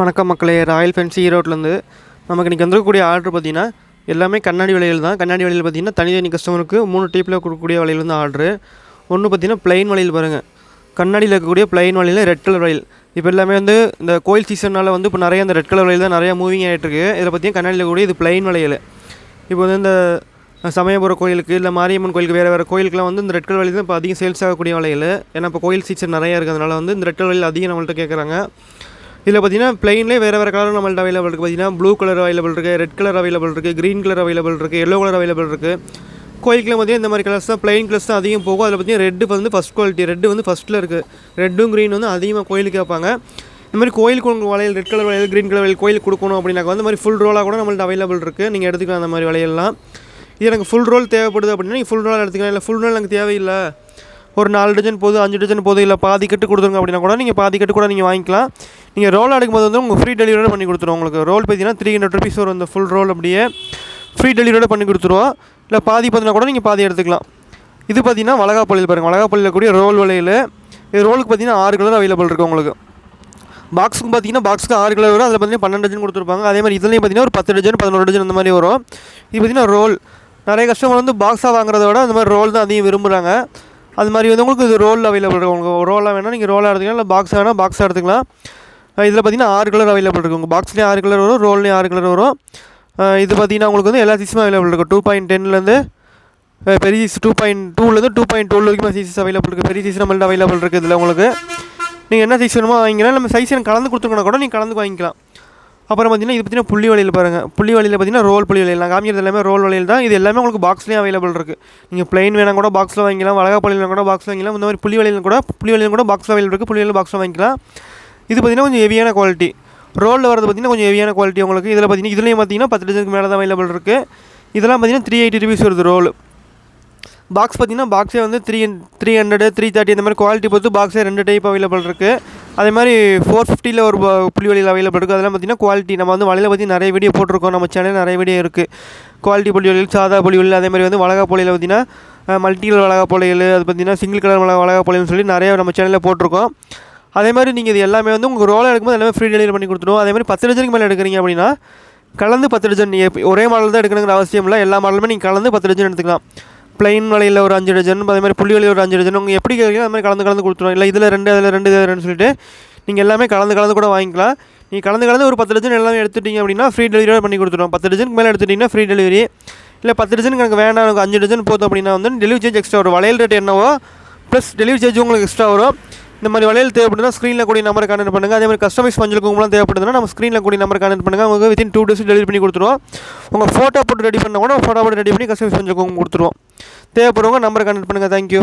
வணக்கம் மக்களே Royal fancy ஈரோட்லேருந்து நமக்கு இன்றைக்கி வந்திருக்கக்கூடிய ஆர்டர் பார்த்தீங்கன்னா எல்லாமே கண்ணாடி வளையல் தான். கண்ணாடி வளையல் பார்த்தீங்கன்னா தனித்தனி கஸ்டமருக்கு மூணு டைப்பில் கொடுக்கக்கூடிய வளையல் தான் ஆர்டரு. ஒன்று பார்த்தீங்கன்னா ப்ளைன் வளையல் பாருங்கள் கண்ணாடியில் இருக்கக்கூடிய ப்ளைன் வளையல் ரெட் கலர் வளையல். இப்போ எல்லாமே வந்து இந்த கோயில் சீசனால் வந்து இப்போ நிறைய இந்த ரெட் கலர் வளையல் தான் நிறையா மூவிங் ஆகிட்டுருக்கு இதில் பார்த்திங்கன்னா கண்ணாடியில் கூடிய இது ப்ளைன் வளையல். இப்போ வந்து இந்த சமயபுரம் கோயிலுக்கு இல்லை மாரியம்மன் கோயிலுக்கு வேறு வேறு கோயிலுக்குலாம் வந்து இந்த ரெட் கலர் வளையல் தான் இப்போ அதிகம் சேல்ஸ் ஆகக்கூடிய வளையல். ஏன்னா இப்போ கோயில் சீசன் நிறையா இருக்கிறதுனால வந்து இந்த ரெட் கலர் வளையல் அதிகம் நம்மள்கிட்ட கேட்குறாங்க இதில் பார்த்தீங்கன்னா பிளெயின்லேயே வேறு வேறு கலர் நம்மள்ட்ட அவைலபிள் இருக்குது பார்த்தீங்கன்னா ப்ளூ கலர் அவைலபிள் இருக்குது ரெட் கலர் அவைலபிள் இருக்குது க்ரீன் கலர் அவைலபிள் இருக்குது எல்லோ கலர் அவைலபிள் இருக்குது கோயிலுக்குலாம் பார்த்தீங்கன்னா இந்த மாதிரி கலர்ஸ் தான் பிளைன் கலர்ஸ் தான் அதிகம் போகும். அதில் பார்த்தீங்கன்னா ரெட்டு வந்து ஃபஸ்ட் குவாலிட்டி ரெட்டு வந்து ஃபஸ்ட்டில் இருக்குது ரெட்டும் க்ரீன் வந்து அதிகமாக கோயிலுக்கு கேட்பாங்க இந்த மாதிரி கோயிலுக்கு உங்களுக்கு வளையல் ரெட் கலர் வளையல் க்ரீன் கலர் வளையல் கோயிலுக்கு கொடுக்கணும் அப்படின்னாக்க வந்து மாதிரி ஃபுல் ரோலாக கூட நம்மள்ட்ட அவைலபிள் இருக்குது நீங்கள் எடுத்துக்கலாம் அந்த மாதிரி வளையல்லாம். இது எனக்கு ஃபுல் ரோல் தேவைப்படுது அப்படின்னா நீங்கள் ஃபுல் ரோல் எடுத்துக்கலாம். இல்லை ஃபுல் ரோல் எனக்கு தேவையில்லை. ஒரு நாலு டஜன் போதும் அஞ்சு டஜன் போதும் இல்லை பாதி கட்டு கொடுத்துருங்க அப்படின்னா கூட நீங்கள் பாதி கட்டு கூட நீங்கள் வாங்கிக்கலாம். நீங்கள் ரோல் எடுக்கும்போது வந்து உங்களுக்கு ஃப்ரீ டெலிவரியோட பண்ணி கொடுத்துருவோம் உங்களுக்கு ரோல் பார்த்தீங்கன்னா த்ரீ ஹண்ட்ரட் ருபீஸ் வரும் இந்த ஃபுல் ரோல் அப்படியே ஃப்ரீ டெலிவரியோட பண்ணி கொடுத்துருவோம். இல்லை பாதி பார்த்தினா கூட நீங்கள் பாதி எடுத்துக்கலாம். இது பார்த்தீங்கன்னா வளகாப்பள்ளியில் பாருங்கள் வளகாப்பள்ளியில் கூடிய ரோல் வளையல். இது ரோலுக்கு பார்த்தீங்கன்னா ஆறு கலர் அவைலபிள் இருக்குது உங்களுக்கு. பாக்ஸுக்கு பார்த்தீங்கன்னா பாக்ஸுக்கு ஆறு கலர் வரும். அதில் பார்த்தீங்கன்னா பன்னெண்டு டஜன் கொடுத்துருப்பாங்க. அதே மாதிரி இதுலேயும் பார்த்தீங்கன்னா ஒரு பத்து டஜன் பதினோரு டஜன் அந்த மாதிரி வரும். இது பார்த்தீங்கன்னா ரோல் நிறைய கஸ்டமர் வந்து பாக்ஸாக வாங்குறத விட அந்த மாதிரி ரோல் தான் அதிகம் விரும்புகிறாங்க அது மாதிரி வந்து உங்களுக்கு இது ரோல் அவைலபிள் இருக்கும் உங்களுக்கு ரோலாக வேணால் நீங்கள் ரோலாக எடுத்துக்கலாம். இல்லை பாக்ஸ் வேணால் பாக்ஸாக எடுத்துக்கலாம். இதில் பார்த்தீங்கன்னா ஆறு கலர் அவைலபிள் இருக்குது உங்கள் பாக்ஸ்லேயும் ஆறு கலர் வரும் ரோல்லையும் ஆறு கலர் வரும். இது பார்த்தீங்கன்னா உங்களுக்கு வந்து எல்லா சீஸுமே அவைலபிள் இருக்கும் டூ பாயிண்ட் டென்லேருந்து பெரிய சீஸ் டூ பாயிண்ட் டூலேருந்து டூ பாயிண்ட் டுவெல் வரைக்கும் சீசஸ் அவைலபிள் இருக்குது பெரிய சீஸ் நம்மள்ட்ட அவைலபிள் இருக்குது இதில் உங்களுக்கு. நீங்கள் என்ன சைஸ் வேணுமோ வாங்கிக்கலாம். நம்ம சைஸ் எனக்கு கலந்து கொடுத்துருக்கோன்னா கூட நீங்கள் கலந்து வாங்கிக்கலாம். அப்புறம் பார்த்தீங்கன்னா இது பார்த்தீங்கன்னா புள்ளி வழியில் பாருங்கள் புள்ளி வழியில் பார்த்தீங்கன்னா ரோல் புள்ளி வலையில் நான் காமிக்கிறது எல்லாமே ரோல் வலையில் தான். இது எல்லாமே உங்களுக்கு பாக்ஸ்லேயும் அவைலபிள் இருக்குது நீங்கள் பிளைன் வேணால் கூட பாக்ஸில் வாங்கிக்கலாம். வளகா பள்ளியில் கூட பாக்ஸில் வாங்கிக்கலாம். இந்த மாதிரி புள்ளி வலையில் கூட புள்ளி வலையில் கூட பாக்ஸில் அவைலபிள் இருக்குது புள்ளி வலையில் பாக்ஸில் வாங்கிக்கலாம். இது பார்த்திங்கன்னா கொஞ்சம் ஹெவியான குவாலிட்டி ரோலில் வரது பார்த்தீங்கன்னா கொஞ்சம் ஹெவியான குவாலிட்டி உங்களுக்கு. இதில் பார்த்தீங்கன்னா இதுலேயும் பார்த்தீங்கன்னா பத்து டஜனுக்கு மேலே தான் அவைலபிள் இருக்குது இதெல்லாம் பார்த்தீங்கன்னா த்ரீ எயிட்டி ருபீஸ் வருது ரோல் பாக்ஸ் பார்த்தீங்கன்னா பாக்ஸே வந்து three three hundred three thirty இந்த மாதிரி குவாலிட்டி பொறுத்து பாக்ஸே ரெண்டு டைப் அவைலபிள் இருக்குது அதே மாதிரி ஃபோர் ஃபிஃப்டியில் ஒரு ப- புள்ளி வழியில் அவைலபிள் இருக்குது அதெல்லாம் பார்த்தீங்கன்னா குவாலிட்டி நம்ம வந்து வலையில் பற்றி நிறைய வீடியோ போட்டிருக்கோம். நம்ம சேனல் நிறைய வீடியோ இருக்குது குவாலிட்டி புள்ளி வழியில் சாதா புள்ளி வழியில் அதே மாதிரி வந்து வளகா புள்ளியில் பார்த்தீங்கன்னா மல்டி கலர் வளகா புள்ளிகள் அது பார்த்தீங்கன்னா சிங்கிள் கலர் வளகா வளகா புள்ளின்னு சொல்லி நிறைய நம்ம சேனலில் போட்டிருக்கோம். அதே மாதிரி நீங்கள் இது எல்லாமே வந்து உங்கள் ரோலாக எடுக்கும்போது எல்லாமே ஃப்ரீ டெலிவரி பண்ணி கொடுத்துருவோம் அதே மாதிரி பத்து டஜனுக்கு மேலே எடுக்கிறீங்க அப்படின்னா கலந்து பத்து டஜன் நீங்கள் ஒரே மாடல் தான் எடுக்கணுங்கிற அவசியம் இல்லை. எல்லா மாடலுமே நீங்கள் கலந்து பத்து டஜன் எடுத்துக்கலாம். ப்ளைன் வலையில் ஒரு அஞ்சு டஜன் அதே மாதிரி புள்ளி வலையில் ஒரு அஞ்சு டஜன் உங்கள் எப்படி கேட்குறீங்க அது மாதிரி கலந்து கலந்து கொடுத்துருவோம். இல்லை இதில் ரெண்டு அதில் ரெண்டு இதில் ரெண்டு சொல்லிட்டு நீங்கள் எல்லாமே கலந்து கலந்து கூட வாங்கிக்கலாம். நீங்கள் கலந்து கலந்து ஒரு பத்து டஜன் எல்லாமே எடுத்துட்டீங்க அப்படின்னா ஃப்ரீ டெலிவரி பண்ணி கொடுத்துருவோம். பத்து டஜனுக்கு மேலே எடுத்துட்டிங்கன்னா ஃப்ரீ டெலிவரி இல்லை பத்து டஜனுக்கு எனக்கு வேண்டாம் எனக்கு அஞ்சு டஜன் போதும் அப்படின்னா வந்து டெலிவரி சார்ஜ் எக்ஸ்ட்ரா வரும். வளையல் ரேட் என்னவோ ப்ளஸ் டெலிவரி சார்ஜ் உங்களுக்கு எக்ஸ்ட்ரா வரும். இந்த மாதிரி வளையல் தேவைப்படுதுனா ஸ்க்ரீனில் கூடிய நம்பர் கனெக்ட் பண்ணுங்கள் அதே மாதிரி கஸ்டமைஸ் மஞ்சள் குங்குமலாம் தேவைப்படுதுன்னா நம்ம ஸ்க்ரீனில் கூடிய நம்பர் கனெக்ட் பண்ணுங்கள் உங்களுக்கு வித்தின் டூ டேஸ் டெலிவரி பண்ணி கொடுத்துருவோம். உங்கள் ஃபோட்டோ போட்டு ரெடி பண்ணால் கூட ஃபோட்டோ போட்டு ரெடி பண்ணி கஸ்டமைஸ் மஞ்சள் குங்குமம் கொடுத்துருவோம். தேவைப்படுறவங்க நம்பரை கனெக்ட் பண்ணுங்கள் தேங்க்யூ